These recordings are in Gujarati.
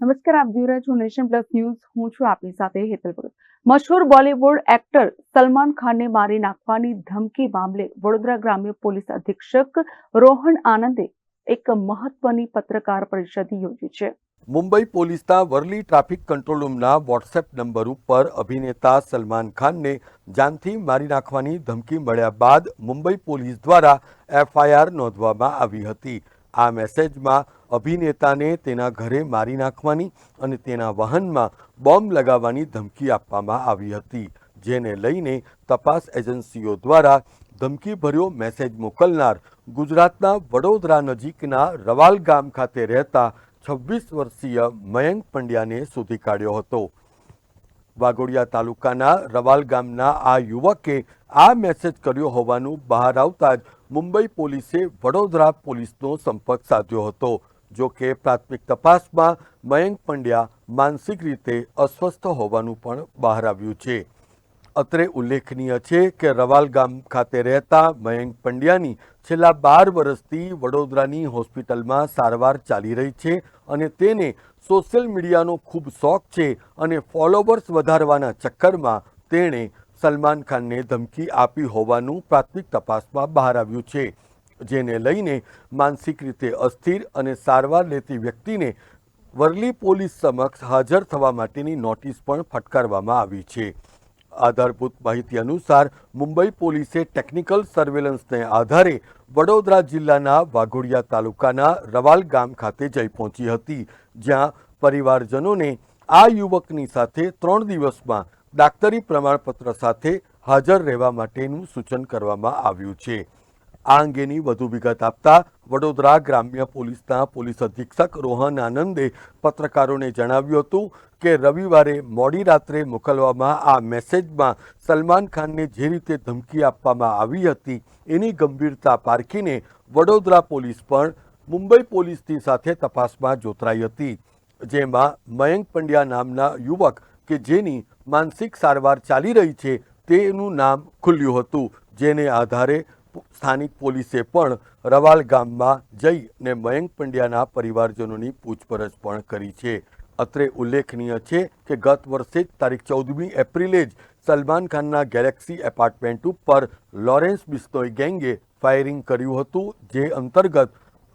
નમસ્કાર, આપ જોઈ રહ્યા છો નેશન પ્લસ ન્યૂઝ. હું છું આપની સાથે હેતલ ભગત. મશહૂર બોલીવુડ એક્ટર સલમાન ખાનને મારી નાખવાની ધમકી મામલે વડોદરા ગ્રામ્ય પોલીસ અધિક્ષક રોહન આનંદે એક મહત્વની પત્રકાર પરિષદ યોજી છે. મુંબઈ પોલીસના વરલી ટ્રાફિક કંટ્રોલ રૂમના વોટ્સએપ નંબર ઉપર અભિનેતા સલમાન ખાનને જાનથી મારી નાખવાની ધમકી મળ્યા બાદ મુંબઈ પોલીસ દ્વારા એફઆઈઆર નોંધવામાં આવી હતી. આ મેસેજમાં અભિનેતાને તેના ઘરે મારી નાખવાની અને તેના વાહનમાં બોમ્બ લગાવવાની ધમકી આપવામાં આવી હતી, જેને લઈને તપાસ એજન્સીઓ દ્વારા ધમકીભર્યો મેસેજ મોકલનાર ગુજરાતના વડોદરા નજીકના રવાલ ગામ ખાતે રહેતા છવ્વીસ વર્ષીય મયંક પંડ્યાને શોધી કાઢ્યો હતો. વાઘોડિયા તાલુકાના રવાલ ગામના આ યુવકે આ મેસેજ કર્યો હોવાનું બહાર આવતા જ મુંબઈ પોલીસે વડોદરા પોલીસનો સંપર્ક સાધ્યો હતો, જો કે પ્રાથમિક તપાસમાં મયંક પંડ્યા માનસિક રીતે અસ્વસ્થ હોવાનું પણ બહાર આવ્યું છે. અત્રે ઉલ્લેખનીય છે કે રવાલ ગામ ખાતે રહેતા મયંક પંડ્યાની છેલ્લા બાર વર્ષથી વડોદરાની હોસ્પિટલમાં સારવાર ચાલી રહી છે અને તેને સોશિયલ મીડિયાનો ખૂબ શોખ છે અને ફોલોવર્સ વધારવાના ચક્કરમાં તેણે સલમાન ખાનને ધમકી આપી હોવાનું પ્રાથમિક તપાસમાં બહાર આવ્યું છે. જેને લઈને માનસિક રીતે અસ્થિર અને સારવાર લેતી વ્યક્તિને વરલી પોલીસ સમક્ષ હાજર થવા માટેની નોટિસ પણ ફટકારવામાં આવી છે. આધારભૂત માહિતી અનુસાર મુંબઈ પોલીસે ટેકનિકલ સર્વેલન્સને આધારે વડોદરા જિલ્લાના વાઘોડિયા તાલુકાના રવાલ ગામ ખાતે જઈ પહોંચી હતી, જ્યાં પરિવારજનોને આ યુવકની સાથે ત્રણ દિવસમાં ડાક્ટરી પ્રમાણપત્ર સાથે હાજર રહેવા માટેનું સૂચન કરવામાં આવ્યું છે. આ અંગેની વધુ વિગત આપતા વડોદરા ગ્રામ્ય પોલીસના પોલીસ અધિક્ષક રોહન આનંદે પત્રકારોને જણાવ્યું હતું કે રવિવારે મોડી રાત્રે મોકલવામાં આ મેસેજમાં સલમાન ખાનને જે રીતે ધમકી આપવામાં આવી હતી એની ગંભીરતા પારખીને વડોદરા પોલીસ પણ મુંબઈ પોલીસની સાથે તપાસમાં જોતરાઈ હતી. જેમાં મયંક પંડ્યા નામના યુવક કે જેની માનસિક સારવાર ચાલી રહી છે તેનું નામ ખુલ્યું હતું, જેને આધારે સ્થાનિક પોલીસે પણ રવાલ ગામમાં જઈને મયંક પંડ્યાના પરિવારજનોની પૂછપરછ પણ કરી છે. અત્રે ઉલ્લેખનીય છે કે ગત વર્ષે જ તારીખ ચૌદમી એપ્રિલે જ સલમાન ખાનના ગેલેક્સી એપાર્ટમેન્ટ ઉપર લોરેન્સ બિસ્તોય ગેંગે ફાયરિંગ કર્યું હતું, જે અંતર્ગત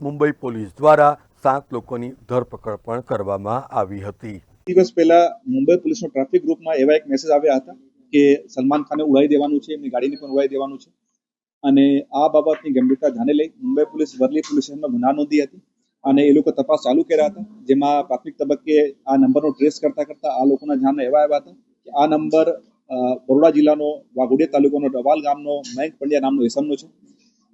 મુંબઈ પોલીસ દ્વારા સાત લોકોની ધરપકડ પણ કરવામાં આવી હતી. દિવસ પહેલા મુંબઈ પોલીસનો ટ્રાફિક ગ્રુપમાં એવા એક મેસેજ આવ્યા હતા કે સલમાન ખાને ઉડાવી દેવાનું છે, એમની ગાડીને પણ ઉડાવી દેવાનું છે. અને આ બાબતની ગંભીરતા ધ્યાને લઈ મુંબઈ પોલીસ વરલી પોલીસ સ્ટેશનમાં ગુના નોંધી હતી અને એ લોકો તપાસ ચાલુ કર્યા હતા, જેમાં પ્રાથમિક તબક્કે આ નંબરનો ટ્રેસ કરતા કરતા આ લોકોના ધ્યાનમાં એવા આવ્યા હતા કે આ નંબર બરોડા જિલ્લાનો વાઘોડિયા તાલુકાનો ડવાલ ગામનો મયંક પંડ્યા નામનો એસમનો છે.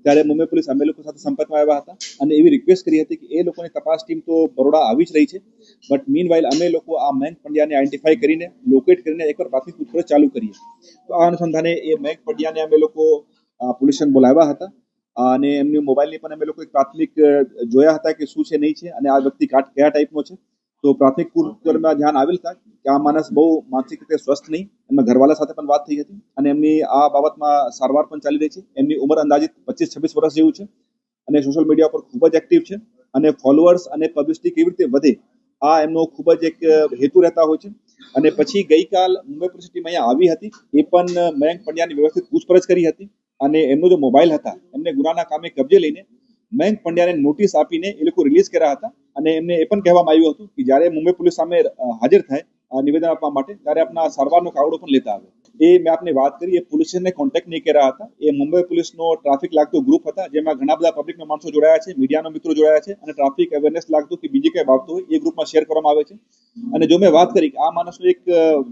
ત્યારે મુંબઈ પોલીસ અમે લોકો સાથે સંપર્કમાં આવ્યા હતા અને એવી રિક્વેસ્ટ કરી હતી કે એ લોકોની તપાસ ટીમ તો બરોડા આવી જ રહી છે. બટ મીન વાઇલ અમે લોકો આ મયંક પંડ્યાને આઈડેન્ટિફાઈ કરીને લોકેટ કરીને એકવાર પ્રાથમિક પૂછપરછ ચાલુ કરીએ. તો આ અનુસંધાને એ મયંક પંડ્યાને અમે લોકો પોલીસ સ્ટેશન બોલાવ્યા હતા. અને એમની મોબાઈલની પણ અમે લોકો એક પ્રાથમિક જોયા હતા કે શું છે, નહીં છે. અને આ વ્યક્તિ કયા ટાઈપનો છે. તો પ્રાથમિક પૂછપરછમાં ધ્યાન આવેલ હતા કે આ માણસ બહુ માનસિક રીતે સ્વસ્થ નહીં. એમના ઘરવાળા સાથે પણ વાત થઈ હતી અને એમની આ બાબતમાં સારવાર પણ ચાલી રહી છે. એમની ઉંમર અંદાજિત પચીસ છવ્વીસ વર્ષ જેવું છે અને સોશિયલ મીડિયા પર ખૂબ જ એક્ટિવ છે અને ફોલોઅર્સ અને પબ્લિસિટી કેવી રીતે વધે આ એમનો ખૂબ જ એક હેતુ રહેતા હોય છે. અને પછી ગઈકાલ મુંબઈ પોલીસ અહીંયા આવી હતી. એ પણ મયંક પંડ્યાની વ્યવસ્થિત પૂછપરછ કરી હતી અને એમનો જે મોબાઈલ હતા એમને ગુનાના કામે કબજે લઈને મયંક પંડ્યાને નોટિસ આપીને એ લોકો રિલીઝ કર્યા હતા. અને એમને એ પણ કહેવામાં આવ્યું હતું કે જ્યારે મુંબઈ પોલીસ સામે હાજર થાય નિવેદન આપવા માટે, ત્યારે આપના સારવારનો કાવડો પણ લેતા આવે. એ મેં આપને વાત કરી, એ પોલીસને કોન્ટેક્ટ નહીં કર્યા હતા. એ મુંબઈ પોલીસનો ટ્રાફિક લાગતો ગ્રુપ હતા, જેમાં ઘણા બધા પબ્લિકના માણસો જોડાયા છે, મીડિયાના મિત્રો જોડાયા છે અને ટ્રાફિક અવેરનેસ લાગતું કે બીજી કઈ બાબતો હોય, એ ગ્રુપમાં શેર કરવામાં આવે છે. અને જો મેં વાત કરી કે આ માણસનું એક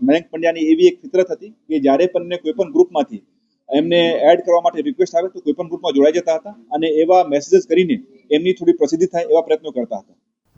મયંક પંડ્યાની એવી એક ફિતરત હતી કે જ્યારે પણ કોઈ પણ ગ્રુપમાંથી એમને એડ કરવા માટે રિક્વેસ્ટ આવે તો કોઈ પણ ગ્રુપમાં જોડાઈ જતા હતા અને એવા મેસેજીસ કરીને એમની થોડી પ્રસિદ્ધિ થાય એવા પ્રયત્નો કરતા હતા.